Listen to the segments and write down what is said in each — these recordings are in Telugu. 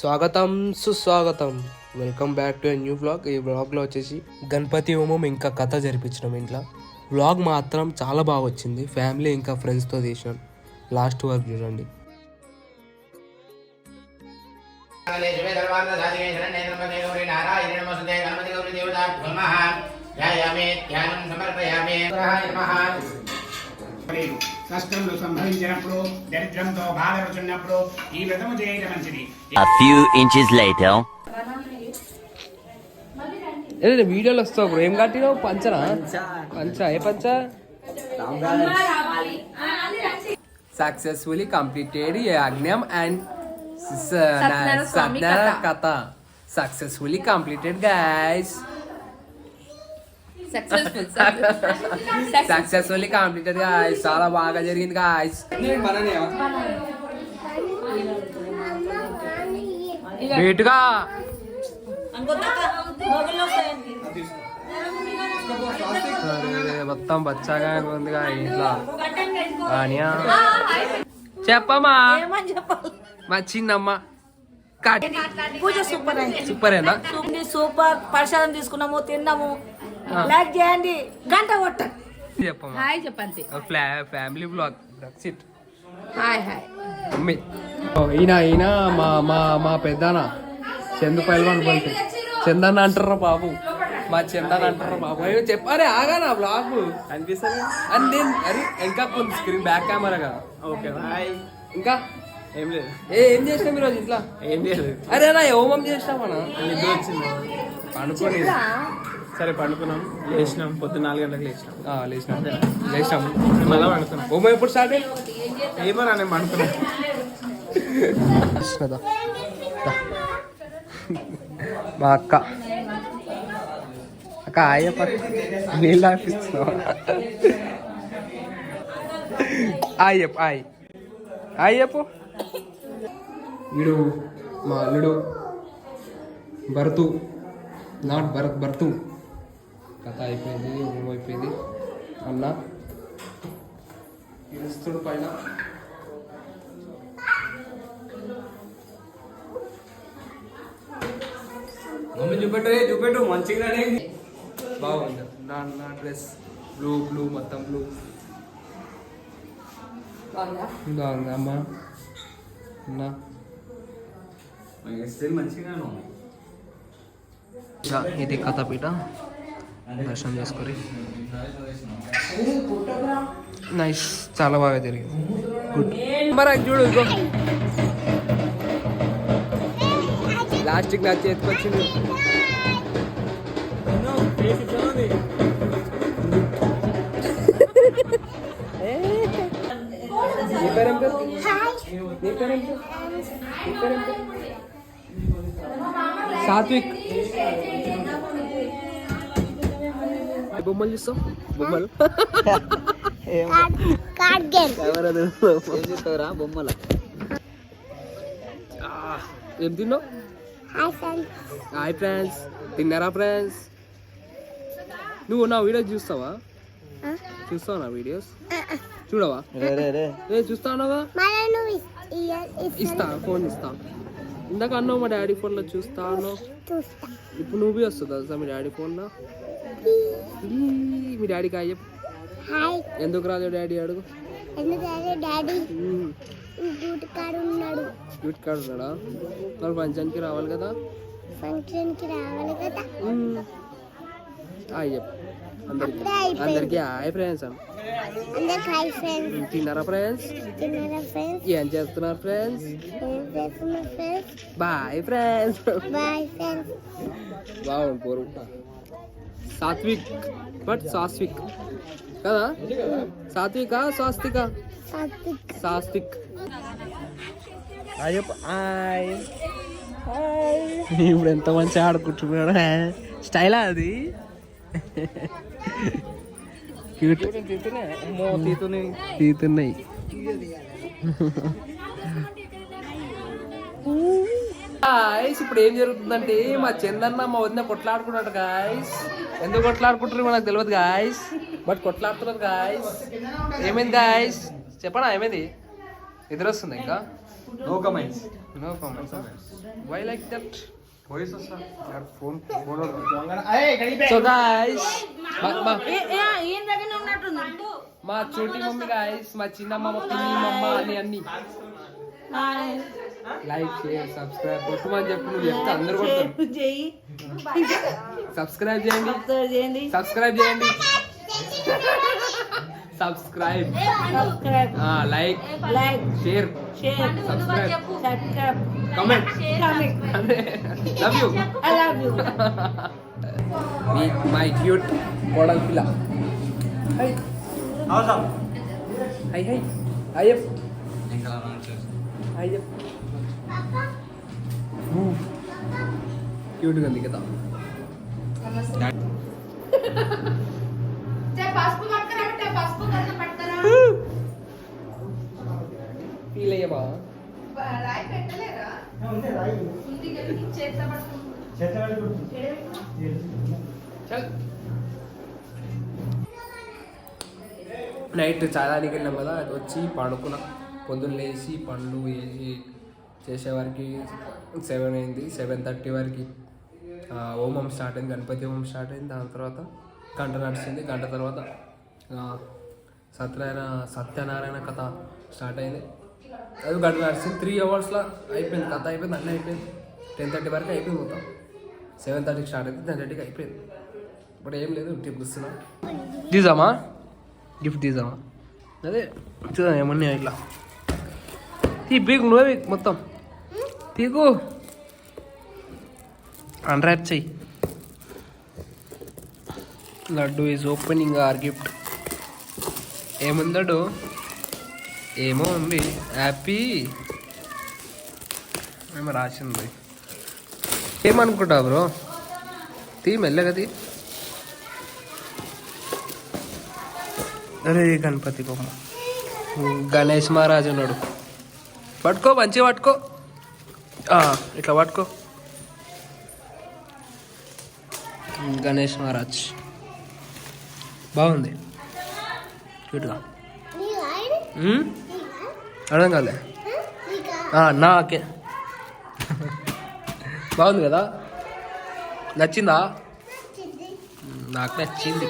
స్వాగతం సుస్వాగతం. Welcome back to new blog ఈ బ్లాగ్లో వచ్చేసి గణపతి హోమం ఇంకా కథ జరిపించినాం ఇంట్లో. బ్లాగ్ మాత్రం చాలా బాగా వచ్చింది. ఫ్యామిలీ ఇంకా ఫ్రెండ్స్తో తీసినాం. లాస్ట్ వరకు చూడండి. కష్టంలో సంభవించినప్పుడు దరిద్రంతో బాధపడుతున్నప్పుడు ఈ వ్రతము చేయడం మంచిది. A few inches later. ఏ వీడియోలో వస్తావు బ్రో. ఏం కట్టినావు? పంచనా? పంచ? ఏ పంచ? సక్సెస్ఫుల్లీ కంప్లీటెడ్ యజ్ఞం అండ్ సత్యనారాయణ కథ. Successfully completed guys successful successfully completed guys చాలా బాగా జరిగింది గాయస్ అరే, మొత్తం బచ్చాగా ఉంది ఇంట్లో. ఆనియా. చెప్పమ్మా. మా చిన్నమ్మ. పూజ సూపర్ ఉంది సూపర్ ప్రసాదం తీసుకున్నాము తిన్నాము. లైక్ చేయండి. గంట కొట్టండి. చెప్పమ్మా. హాయ్ చెప్పండి. Family blog. Sit hi hi mummy. ఓ, ఈయన ఈయన మా మా మా పెద్దన చందు పైల్వాన్ బలితే చందన్ అంటారా బాబు. మా చందన్ అంటారా బాబు. అయ్యో చెప్పారే ఆగా నా బ్లాగ్. అనిపిస్తుంది అని నేను అరే ఇంకా కొంచెం స్క్రీన్ బ్యాక్ కెమెరాగా ఓకే హాయ్ ఇంకా? ఏం లేదు. ఏ ఏం చేసినాం ఈరోజు ఇట్లా? ఏం లేదు అరే నా హోమం చేసినామన్నా నిద్ర వచ్చింది అనుకోని సరే పండుకున్నాం. లేచినాం. పొద్దున్న నాలుగు గంటలకు లేచినాం. ఆ, లేచినాం. లేచినాం. మళ్ళీ పండుకున్నాం. హోమం ఎప్పుడు స్టార్ట్ అయ్యి ఏమో నేను పండుకున్నాం కదా. మా అక్క. అక్క అయ్యప్ప నీళ్ళు ఆపిస్తున్నావా? అయ్యప్ప ఆయ్ అయ్యప్ప వీడు మా అల్లుడు. భరతు. నాట్ భరత్ భరతు. కథ అయిపోయింది హోమం అయిపోయింది. అన్న ఇస్తుడు పైన. మమ్మీ చూపెట్టు చూపెట్టు మంచిగా బాగుంది. నా నా డ్రెస్ బ్లూ బ్లూ మొత్తం బ్లూ. బాగుంది? అమ్మా. అన్నా. మంచిగా ఇది కథపీట దర్శనం చేసుకొని. నైస్ చాలా బాగా జరిగింది. గుడ్. మరి చూడు ఇగో లాస్ట్కి నా చేతికి వచ్చింది. పేరేం పేరు? సాత్విక్ ఏ బొమ్మలు చూస్తాం బొమ్మలు ఏం తిన్నావు హాయ్ ఫ్రెండ్స్ తిన్నారా ఫ్రెండ్స్ నువ్వు నా వీడియోస్ చూస్తావా? చూస్తావా నా వీడియోస్ చూడవా? ఏ చూస్తావుగా ఇస్తా ఫోన్ ఇస్తా. ఇందాక అన్నావు మా డాడీ ఫోన్లో చూస్తా. అన్నావు ఇప్పుడు నువ్వు వస్తుందా మీ డాడీ ఫోన్లో? మీ డాడీకి హాయ్ ఎందుకు రాదు డాడీ అడుగు. డాడీ. డ్యూటీ కాడ ఉన్నాడు. డ్యూటీ కార్డు ఉన్నాడా? మరి ఫంక్షన్కి రావాలి కదా? ఫంక్షన్కి రావాలి కదా. మ్మ్. హాయ్ చెప్పు. అందరికి. అందరికి హాయ్ ఫ్రెండ్స్ అందరికి హాయ్ ఫ్రెండ్స్ తిన్నారా ఫ్రెండ్స్ తిన్నారా ఫ్రెండ్స్ ఏం చేస్తున్నారు ఫ్రెండ్స్ ఏం చేస్తున్నారు friends bye friends bye friends బాగుంది పోరు. సాత్విక్ బట్ సాత్విక్. కదా? సాత్విక స్వాస్తిక? సాత్విక్. సాస్తిక్ ఇప్పుడు ఎంత మంచిగా ఆడుకుంటున్నాడు స్టైలా అది. క్యూట్. తీతున్నాయి. ఇప్పుడు ఏం జరుగుతుందంటే మా చందన్న మా వదిన కొట్లాడుకున్నాడు గాయస్ ఎందుకు కొట్లాడుకుంటారు మనకు తెలియదు గాయస్ బట్ కొట్లాడుతున్నారు గాయస్ ఏమైంది గాయస్ చెప్పనా ఏమైంది? ఎదురొస్తుంది ఇంకా? No comments no comments why like that voice వస్తా. ఫోన్ ఫోన్ సో గాయ్స్ ఈయన దగ్గర ఉన్నట్టుంది మా చోటి మమ్మీ గాయస్ మా చిన్న మమ్మ పిన్ని మమ్మ అని అన్ని లైక్ షేర్ సబ్స్క్రైబ్ కొట్టమని చెప్పి నువ్వు చెప్తే అందరు కొడతారు చెయ్యి సబ్స్క్రైబ్ చేయండి చేయండి సబ్స్క్రైబ్ చేయండి subscribe subscribe like like share share subscribe subscribe comment comment love you I love you me my cute కోడల్ పిల్ల హై హై హై అయ్యప్ అయ్యప్ క్యూట్గా ఉంది కదా ఫీల్ అయ్యమా చల్. నైట్ చాలానికి వెళ్ళాం కదా అది వచ్చి పడుకున్నా. పొద్దున్న లేచి పండ్లు వేసి చేసేవారికి సెవెన్ అయింది సెవెన్ థర్టీ వరకు. హోమం స్టార్ట్ అయింది గణపతి హోమం స్టార్ట్ అయింది దాని తర్వాత గంట నడిచింది గంట తర్వాత సత్యనారాయణ సత్యనారాయణ కథ స్టార్ట్ అయింది. అది గంట నడిచింది త్రీ అవర్స్లో అయిపోయింది కథ అయిపోయింది అన్నీ అయిపోయింది. టెన్ థర్టీ వరకు అయిపోయింది మొత్తం. సెవెన్ థర్టీకి స్టార్ట్ అయింది టెన్ థర్టీకి అయిపోయింది. ఇప్పుడు ఏం లేదు టిప్ ఇస్తున్నా తీసామా? గిఫ్ట్ తీసామా? అదే చూద్దాం ఏమన్నా ఇట్లా. తీ పీకు నువ్వే మొత్తం. పీకు. అన్రాప్ చెయ్యి. Laddu is opening or gift ఏముందడు? ఏమో ఉంది. హ్యాపీ ఏమో రాసింది. ఏమనుకుంటావు బ్రో? తీ మెల్లగా తీ. అరే గణపతి బొమ్మ. గణేష్ మహారాజ్ ఉన్నాడు. పట్టుకో మంచిగా పట్టుకో. ఇట్లా పట్టుకో. గణేష్ మహారాజ్. బాగుంది. క్యూట్గా? అర్థం కాలే. నాకే? బాగుంది కదా? నచ్చిందా? నాకు నచ్చింది.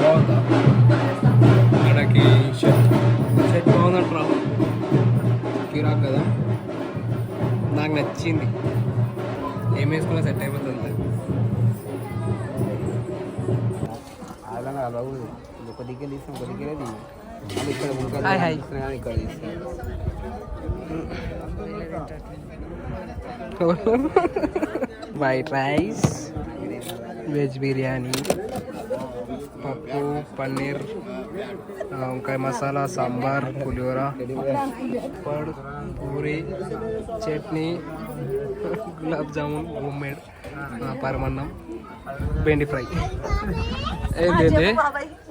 బాగుందా? మనకి షర్ట్. షర్ట్ బాగుందంటారా కిరాక్ కదా? నాకు నచ్చింది. ఏం వేసుకున్నా సెట్ అయిపోతుంది ఒక దిక్కే తీస్తాం ఒక దిక్కే ఇక్కడ ఇక్కడ తీస్తాం. వైట్ రైస్ వెజ్ బిర్యానీ పప్పు పన్నీర్ ఆ, వంకాయ మసాలా సాంబార్ పులిహోర పడు puri chutney gulab jamun home made paramannam bendi fry. ఏంటి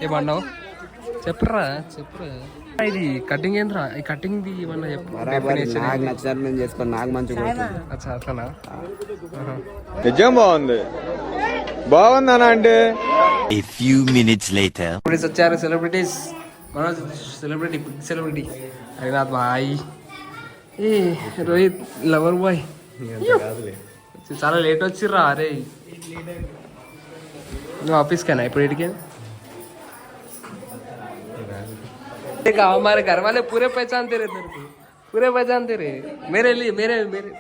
ఏమన్నావు చెప్పరా చెప్పరా. ఇది కటింగ్ ఏంద్రా? ఈ కటింగ్ ది ఏమన్నా చెప్పు. నాకు? నచ్చినట్టు నేను చేసుకొని. నాకు మంచిగా అచ్చా అట్లనా. నిజం బాగుంది. బాగుందనా అంటే A few minutes later. Celebrities వచ్చారు సెలబ్రిటీస్ మన celebrity big celebrity Harinath bye ఏ రోహిత్ లవర్ బాయ్ చాలా లేట్ వచ్చిర్రా అరే నువ్వు ఆఫీస్కేనా ఇప్పుడు ఇటుకే देखा हमारे घर वाले पूरे पहचानते रहे तेरे को पूरे पहचानते रहे मेरे लिए मेरे मेरे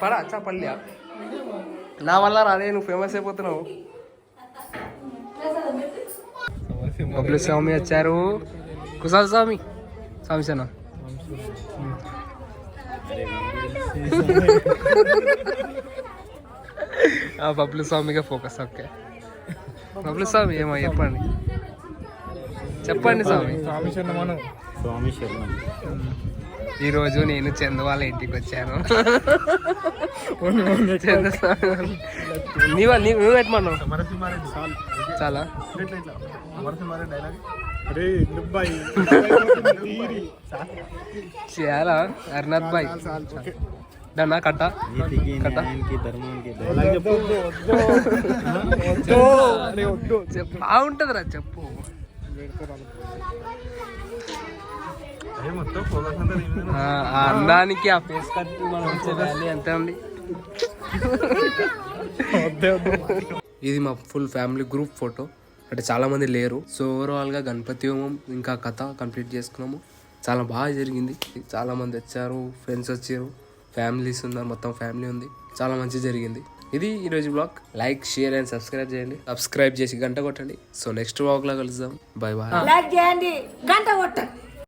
पढ़ा अच्छा पढ़ लिया నా వల్ల రాలే నువ్వు ఫేమస్ అయిపోతున్నావు బబ్లు స్వామి వచ్చారు కుశాల్ స్వామి స్వామి సేనా ఆ బబ్లు స్వామిగా ఫోకస్ ఓకే బబ్లు స్వామి ఏమో చెప్పండి చెప్పండి స్వామి స్వామి శరణం ఈరోజు నేను చందు వాళ్ళ ఇంటికి వచ్చాను. చందు స్వామి వాళ్ళ- నీ అరే దుబ్బాయి చాలా హరినాథ్ బాయ్ దాన్నా కట్ట? కట్ట? చెప్పు. బాగుంటుంది రా చెప్పు. ఆ ఆ అందానికి ఆ ఫేస్ కట్ మనం వచ్చే ఎంత ఉంది. ఇది మా ఫుల్ ఫ్యామిలీ గ్రూప్ ఫోటో అంటే చాలా మంది లేరు. సో ఓవరాల్గా గణపతి హోమం ఇంకా కథ కంప్లీట్ చేసుకున్నాము. చాలా బాగా జరిగింది. చాలా మంది వచ్చారు ఫ్రెండ్స్ వచ్చారు ఫ్యామిలీస్ ఉన్నారు మొత్తం ఫ్యామిలీ ఉంది. చాలా మంచి జరిగింది. ఇది ఈరోజు blog like share and subscribe చేయండి. సబ్స్క్రైబ్ చేసి గంట కొట్టండి. సో నెక్స్ట్ బ్లాగ్లో కలుద్దాం. బై బాయ్ లైక్ చేయండి గంట కొట్టండి.